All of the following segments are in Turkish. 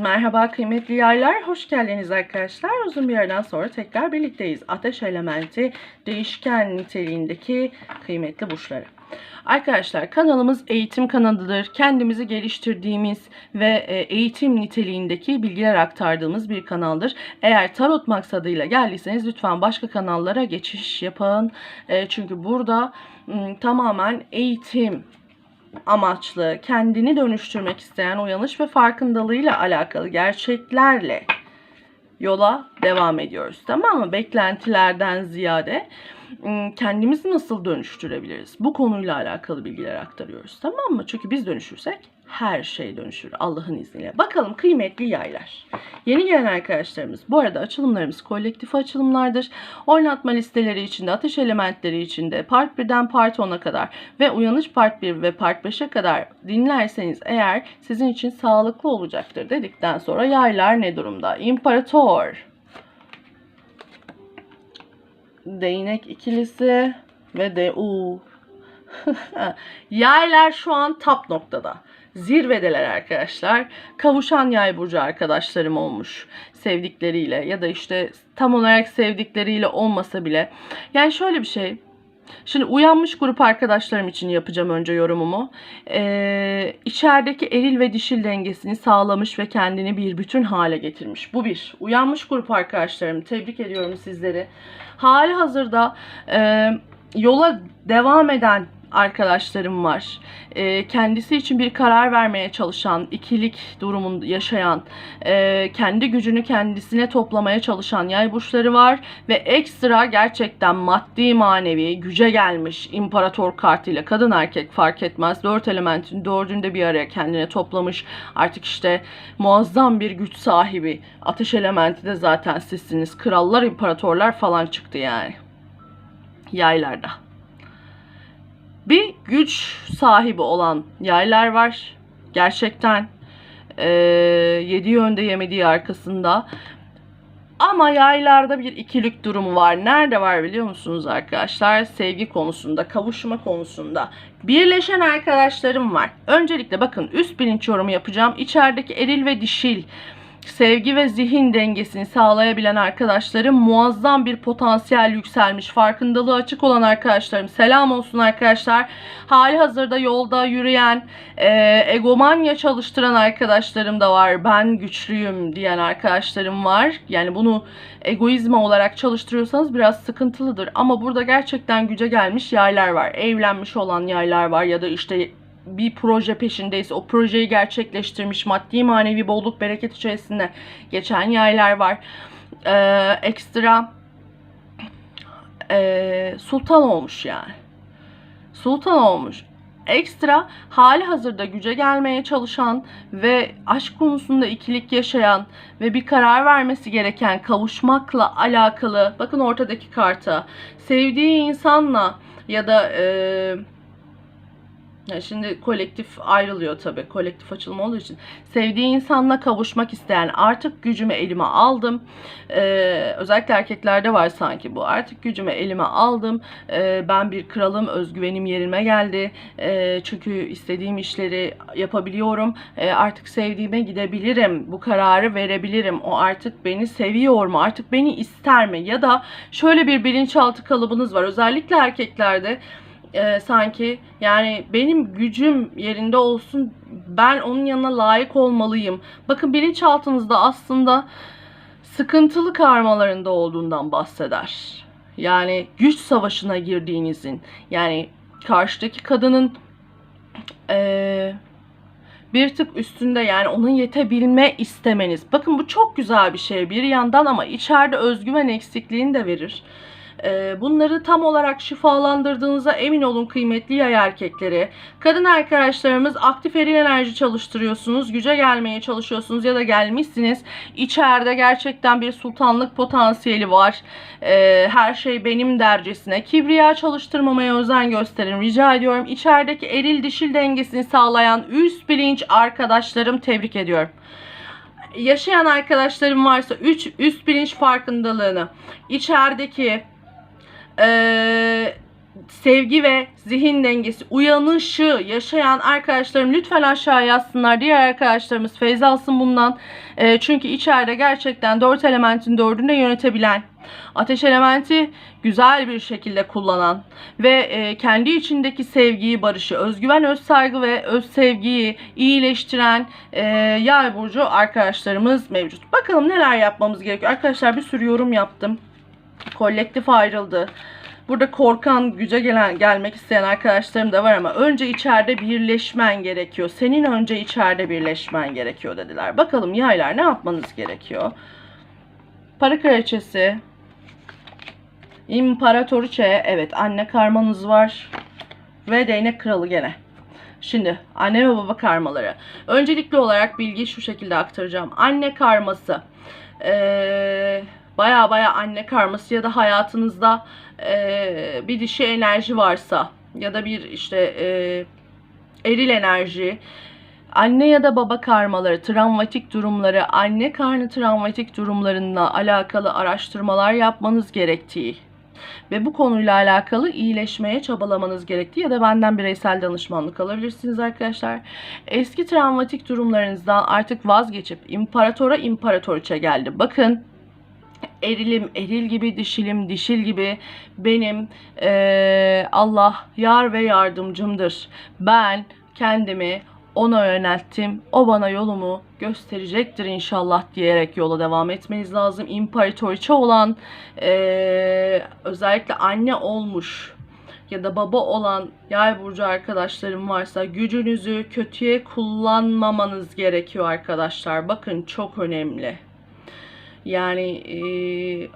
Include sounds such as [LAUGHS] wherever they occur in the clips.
Merhaba kıymetli yaylar, hoş geldiniz arkadaşlar. Uzun bir aradan sonra tekrar birlikteyiz. Ateş elementi değişken niteliğindeki kıymetli burçları. Arkadaşlar kanalımız eğitim kanalıdır. Kendimizi geliştirdiğimiz ve e, eğitim niteliğindeki bilgiler aktardığımız bir kanaldır. Eğer tarot maksadıyla geldiyseniz lütfen başka kanallara geçiş yapın. E, Çünkü burada tamamen eğitim amaçlı, kendini dönüştürmek isteyen uyanış ve farkındalığıyla alakalı gerçeklerle yola devam ediyoruz. Tamam mı? Beklentilerden ziyade kendimizi nasıl dönüştürebiliriz? Bu konuyla alakalı bilgiler aktarıyoruz. Tamam mı? Çünkü biz dönüşürsek her şey dönüşür Allah'ın izniyle. Bakalım kıymetli yaylar. Yeni gelen arkadaşlarımız. Bu arada açılımlarımız kolektif açılımlardır. Oynatma listeleri içinde, ateş elementleri içinde, part 1'den part 10'a kadar ve uyanış part 1 ve part 5'e kadar dinlerseniz eğer sizin için sağlıklı olacaktır dedikten sonra yaylar ne durumda? İmparator. Değnek ikilisi ve de u. [LAUGHS] Yaylar şu an tap noktada. Zirvedeler arkadaşlar. Kavuşan yay burcu arkadaşlarım olmuş sevdikleriyle ya da işte tam olarak sevdikleriyle olmasa bile. Yani şöyle bir şey. Şimdi uyanmış grup arkadaşlarım için yapacağım önce yorumumu. Ee, içerideki eril ve dişil dengesini sağlamış ve kendini bir bütün hale getirmiş. Bu bir. Uyanmış grup arkadaşlarım tebrik ediyorum sizleri. Hali hazırda e, yola devam eden arkadaşlarım var. Ee, kendisi için bir karar vermeye çalışan, ikilik durumunda yaşayan, e, kendi gücünü kendisine toplamaya çalışan yay burçları var ve ekstra gerçekten maddi manevi güce gelmiş imparator kartıyla kadın erkek fark etmez. Dört elementin dördünde bir araya kendine toplamış. Artık işte muazzam bir güç sahibi. Ateş elementi de zaten sizsiniz. Krallar, imparatorlar falan çıktı yani. Yaylarda bir güç sahibi olan yaylar var. Gerçekten e, yedi yönde yemediği arkasında. Ama yaylarda bir ikilik durumu var. Nerede var biliyor musunuz arkadaşlar? Sevgi konusunda, kavuşma konusunda. Birleşen arkadaşlarım var. Öncelikle bakın üst bilinç yorumu yapacağım. İçerideki eril ve dişil sevgi ve zihin dengesini sağlayabilen arkadaşlarım muazzam bir potansiyel yükselmiş. Farkındalığı açık olan arkadaşlarım selam olsun arkadaşlar. Hali hazırda yolda yürüyen, e, egomanya çalıştıran arkadaşlarım da var. Ben güçlüyüm diyen arkadaşlarım var. Yani bunu egoizma olarak çalıştırıyorsanız biraz sıkıntılıdır. Ama burada gerçekten güce gelmiş yaylar var. Evlenmiş olan yaylar var ya da işte bir proje peşindeyse o projeyi gerçekleştirmiş maddi manevi bolluk bereket içerisinde geçen yaylar var. Ee, ekstra e, sultan olmuş yani. Sultan olmuş. Ekstra hali hazırda güce gelmeye çalışan ve aşk konusunda ikilik yaşayan ve bir karar vermesi gereken kavuşmakla alakalı bakın ortadaki karta sevdiği insanla ya da eee şimdi kolektif ayrılıyor tabii. Kolektif açılım olduğu için. Sevdiği insanla kavuşmak isteyen artık gücümü elime aldım. Ee, özellikle erkeklerde var sanki bu. Artık gücümü elime aldım. Ee, ben bir kralım. Özgüvenim yerime geldi. Ee, çünkü istediğim işleri yapabiliyorum. Ee, artık sevdiğime gidebilirim. Bu kararı verebilirim. O artık beni seviyor mu? Artık beni ister mi? Ya da şöyle bir bilinçaltı kalıbınız var. Özellikle erkeklerde e, sanki yani benim gücüm yerinde olsun ben onun yanına layık olmalıyım. Bakın bilinçaltınızda aslında sıkıntılı karmalarında olduğundan bahseder. Yani güç savaşına girdiğinizin yani karşıdaki kadının e, bir tık üstünde yani onun yetebilme istemeniz. Bakın bu çok güzel bir şey bir yandan ama içeride özgüven eksikliğini de verir. Ee, bunları tam olarak şifalandırdığınıza emin olun kıymetli yay erkekleri. Kadın arkadaşlarımız aktif eril enerji çalıştırıyorsunuz. Güce gelmeye çalışıyorsunuz ya da gelmişsiniz. İçeride gerçekten bir sultanlık potansiyeli var. Ee, her şey benim dercesine. Kibriya çalıştırmamaya özen gösterin. Rica ediyorum. İçerideki eril dişil dengesini sağlayan üst bilinç arkadaşlarım tebrik ediyorum yaşayan arkadaşlarım varsa üç üst bilinç farkındalığını içerideki e, sevgi ve zihin dengesi, uyanışı yaşayan arkadaşlarım lütfen aşağı yazsınlar. Diğer arkadaşlarımız feyz alsın bundan. E, çünkü içeride gerçekten dört elementin dördünü de yönetebilen, ateş elementi güzel bir şekilde kullanan ve e, kendi içindeki sevgiyi, barışı, özgüven, öz saygı ve öz sevgiyi iyileştiren e, yay burcu arkadaşlarımız mevcut. Bakalım neler yapmamız gerekiyor. Arkadaşlar bir sürü yorum yaptım. Kolektif ayrıldı. Burada korkan, güce gelen, gelmek isteyen arkadaşlarım da var ama önce içeride birleşmen gerekiyor. Senin önce içeride birleşmen gerekiyor dediler. Bakalım yaylar ne yapmanız gerekiyor? Para kraliçesi, İmparatoriçe, evet anne karmanız var ve değnek kralı gene. Şimdi anne ve baba karmaları. Öncelikli olarak bilgiyi şu şekilde aktaracağım. Anne karması. Ee, baya baya anne karması ya da hayatınızda ee, bir dişi enerji varsa ya da bir işte ee, eril enerji anne ya da baba karmaları, travmatik durumları, anne karnı travmatik durumlarına alakalı araştırmalar yapmanız gerektiği ve bu konuyla alakalı iyileşmeye çabalamanız gerektiği ya da benden bireysel danışmanlık alabilirsiniz arkadaşlar. Eski travmatik durumlarınızdan artık vazgeçip imparatora imparatoriçe geldi. Bakın erilim eril gibi dişilim dişil gibi benim eee, Allah yar ve yardımcımdır. Ben kendimi ona yönelttim. O bana yolumu gösterecektir inşallah diyerek yola devam etmeniz lazım. İmparatoriçe olan eee, özellikle anne olmuş ya da baba olan yay burcu arkadaşlarım varsa gücünüzü kötüye kullanmamanız gerekiyor arkadaşlar. Bakın çok önemli. Yani e,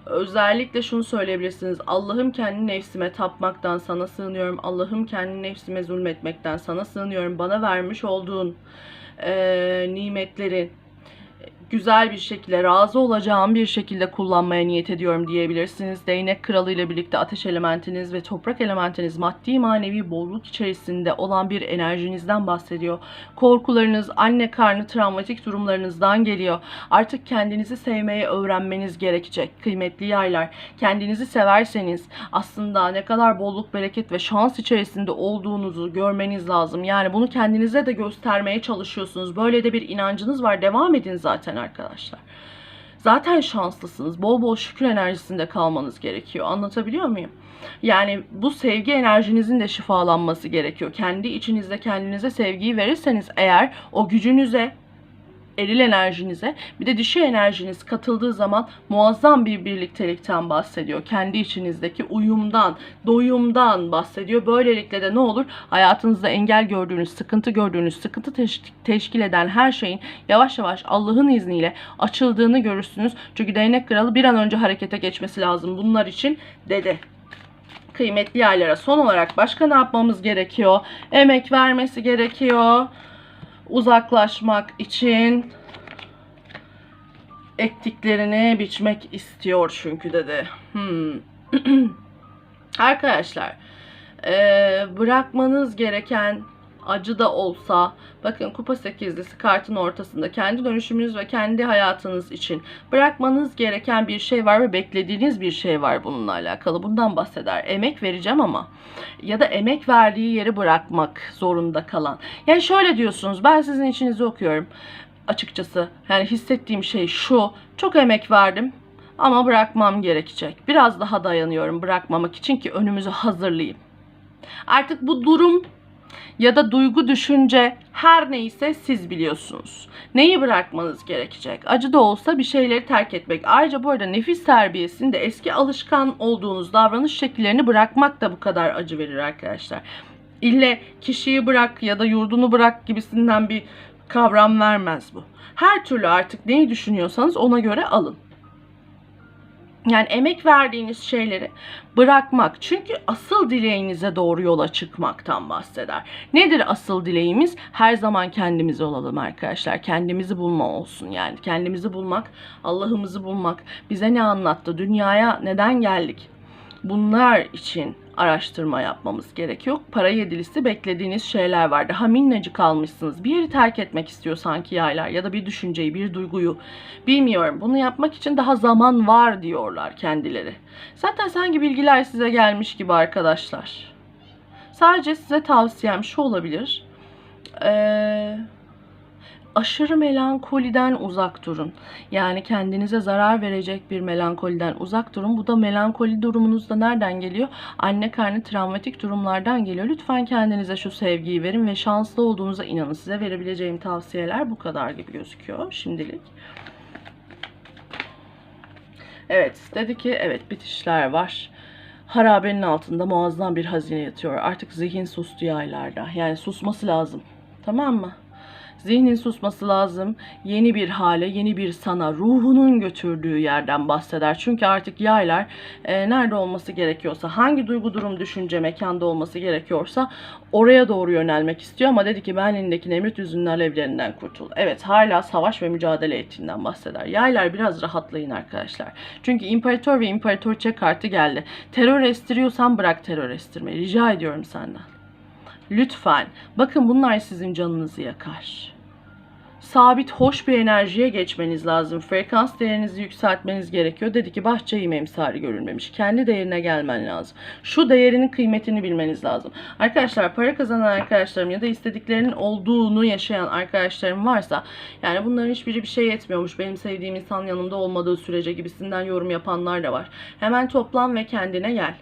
özellikle şunu söyleyebilirsiniz. Allah'ım kendi nefsime tapmaktan sana sığınıyorum. Allah'ım kendi nefsime zulmetmekten sana sığınıyorum. Bana vermiş olduğun e, nimetleri güzel bir şekilde, razı olacağım bir şekilde kullanmaya niyet ediyorum diyebilirsiniz. Değnek kralı ile birlikte ateş elementiniz ve toprak elementiniz maddi manevi bolluk içerisinde olan bir enerjinizden bahsediyor. Korkularınız, anne karnı travmatik durumlarınızdan geliyor. Artık kendinizi sevmeyi öğrenmeniz gerekecek kıymetli yaylar. Kendinizi severseniz aslında ne kadar bolluk, bereket ve şans içerisinde olduğunuzu görmeniz lazım. Yani bunu kendinize de göstermeye çalışıyorsunuz. Böyle de bir inancınız var. Devam edin zaten arkadaşlar. Zaten şanslısınız. Bol bol şükür enerjisinde kalmanız gerekiyor. Anlatabiliyor muyum? Yani bu sevgi enerjinizin de şifalanması gerekiyor. Kendi içinizde kendinize sevgiyi verirseniz eğer o gücünüze eril enerjinize bir de dişi enerjiniz katıldığı zaman muazzam bir birliktelikten bahsediyor. Kendi içinizdeki uyumdan, doyumdan bahsediyor. Böylelikle de ne olur? Hayatınızda engel gördüğünüz, sıkıntı gördüğünüz, sıkıntı teş- teşkil eden her şeyin yavaş yavaş Allah'ın izniyle açıldığını görürsünüz. Çünkü değnek kralı bir an önce harekete geçmesi lazım bunlar için dedi kıymetli yerlere son olarak başka ne yapmamız gerekiyor? Emek vermesi gerekiyor uzaklaşmak için ektiklerini biçmek istiyor çünkü dedi. Hmm. [CLEARS THROAT] Arkadaşlar bırakmanız gereken acı da olsa bakın kupa sekizlisi kartın ortasında kendi dönüşümünüz ve kendi hayatınız için bırakmanız gereken bir şey var ve beklediğiniz bir şey var bununla alakalı. Bundan bahseder. Emek vereceğim ama ya da emek verdiği yeri bırakmak zorunda kalan. Yani şöyle diyorsunuz ben sizin içinizi okuyorum açıkçası. Yani hissettiğim şey şu. Çok emek verdim ama bırakmam gerekecek. Biraz daha dayanıyorum bırakmamak için ki önümüzü hazırlayayım. Artık bu durum ya da duygu, düşünce her neyse siz biliyorsunuz. Neyi bırakmanız gerekecek? Acı da olsa bir şeyleri terk etmek. Ayrıca bu arada nefis terbiyesinde eski alışkan olduğunuz davranış şekillerini bırakmak da bu kadar acı verir arkadaşlar. İlle kişiyi bırak ya da yurdunu bırak gibisinden bir kavram vermez bu. Her türlü artık neyi düşünüyorsanız ona göre alın. Yani emek verdiğiniz şeyleri bırakmak. Çünkü asıl dileğinize doğru yola çıkmaktan bahseder. Nedir asıl dileğimiz? Her zaman kendimiz olalım arkadaşlar. Kendimizi bulma olsun yani. Kendimizi bulmak, Allah'ımızı bulmak. Bize ne anlattı? Dünyaya neden geldik? Bunlar için araştırma yapmamız gerekiyor. Para yedilisi beklediğiniz şeyler var. Daha minnacık kalmışsınız. Bir yeri terk etmek istiyor sanki yaylar ya da bir düşünceyi, bir duyguyu. Bilmiyorum. Bunu yapmak için daha zaman var diyorlar kendileri. Zaten sanki bilgiler size gelmiş gibi arkadaşlar. Sadece size tavsiyem şu olabilir. Eee aşırı melankoliden uzak durun. Yani kendinize zarar verecek bir melankoliden uzak durun. Bu da melankoli durumunuz da nereden geliyor? Anne karnı travmatik durumlardan geliyor. Lütfen kendinize şu sevgiyi verin ve şanslı olduğunuza inanın. Size verebileceğim tavsiyeler bu kadar gibi gözüküyor şimdilik. Evet dedi ki evet bitişler var. Harabenin altında muazzam bir hazine yatıyor. Artık zihin sustu yaylarda. Yani susması lazım. Tamam mı? Zihnin susması lazım. Yeni bir hale, yeni bir sana, ruhunun götürdüğü yerden bahseder. Çünkü artık yaylar e, nerede olması gerekiyorsa, hangi duygu, durum, düşünce, mekanda olması gerekiyorsa oraya doğru yönelmek istiyor. Ama dedi ki ben elindeki Nemrut yüzünün alevlerinden kurtul. Evet hala savaş ve mücadele ettiğinden bahseder. Yaylar biraz rahatlayın arkadaşlar. Çünkü imparator ve imparatorçe kartı geldi. Terör estiriyorsan bırak terör estirmeyi. Rica ediyorum senden. Lütfen. Bakın bunlar sizin canınızı yakar. Sabit, hoş bir enerjiye geçmeniz lazım. Frekans değerinizi yükseltmeniz gerekiyor. Dedi ki bahçeyi memsari görülmemiş. Kendi değerine gelmen lazım. Şu değerinin kıymetini bilmeniz lazım. Arkadaşlar para kazanan arkadaşlarım ya da istediklerinin olduğunu yaşayan arkadaşlarım varsa yani bunların hiçbiri bir şey yetmiyormuş. Benim sevdiğim insan yanımda olmadığı sürece gibisinden yorum yapanlar da var. Hemen toplan ve kendine gel.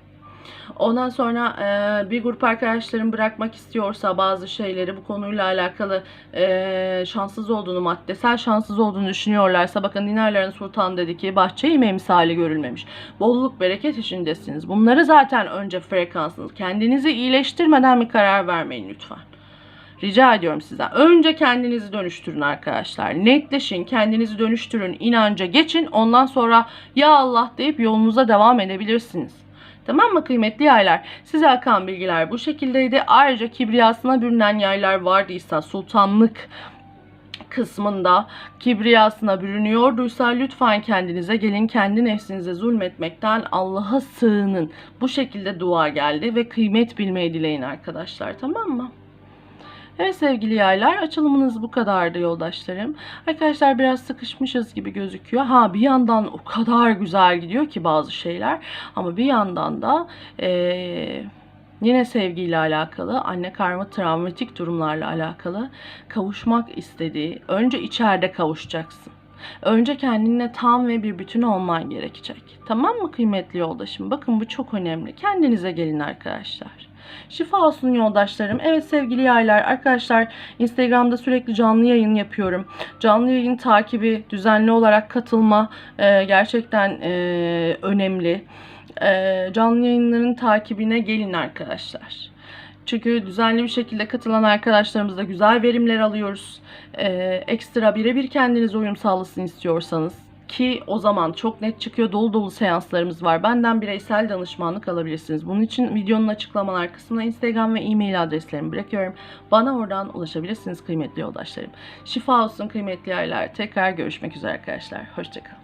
Ondan sonra e, bir grup arkadaşlarım bırakmak istiyorsa bazı şeyleri bu konuyla alakalı e, şanssız olduğunu, maddesel şanssız olduğunu düşünüyorlarsa bakın Dinarların Sultan dedi ki bahçeyi memsali görülmemiş. Bolluk bereket içindesiniz. Bunları zaten önce frekansınız. Kendinizi iyileştirmeden bir karar vermeyin lütfen. Rica ediyorum sizden. Önce kendinizi dönüştürün arkadaşlar. Netleşin, kendinizi dönüştürün, inanca geçin. Ondan sonra ya Allah deyip yolunuza devam edebilirsiniz. Tamam mı kıymetli yaylar? Size akan bilgiler bu şekildeydi. Ayrıca kibriyasına bürünen yaylar vardıysa sultanlık kısmında kibriyasına bürünüyorduysa lütfen kendinize gelin kendi nefsinize zulmetmekten Allah'a sığının. Bu şekilde dua geldi ve kıymet bilmeyi dileyin arkadaşlar tamam mı? Evet sevgili yaylar açılımınız bu kadardı yoldaşlarım. Arkadaşlar biraz sıkışmışız gibi gözüküyor. Ha bir yandan o kadar güzel gidiyor ki bazı şeyler. Ama bir yandan da eee Yine sevgiyle alakalı, anne karma travmatik durumlarla alakalı kavuşmak istediği, önce içeride kavuşacaksın. Önce kendinle tam ve bir bütün olman gerekecek. Tamam mı kıymetli yoldaşım? Bakın bu çok önemli. Kendinize gelin arkadaşlar. Şifa olsun yoldaşlarım. Evet sevgili yaylar arkadaşlar Instagram'da sürekli canlı yayın yapıyorum. Canlı yayın takibi, düzenli olarak katılma e, gerçekten e, önemli. E, canlı yayınların takibine gelin arkadaşlar. Çünkü düzenli bir şekilde katılan arkadaşlarımızla güzel verimler alıyoruz. Ee, ekstra birebir kendiniz uyum sağlasın istiyorsanız ki o zaman çok net çıkıyor dolu dolu seanslarımız var. Benden bireysel danışmanlık alabilirsiniz. Bunun için videonun açıklamalar kısmına Instagram ve e-mail adreslerimi bırakıyorum. Bana oradan ulaşabilirsiniz kıymetli yoldaşlarım. Şifa olsun kıymetli aylar. Tekrar görüşmek üzere arkadaşlar. Hoşçakalın.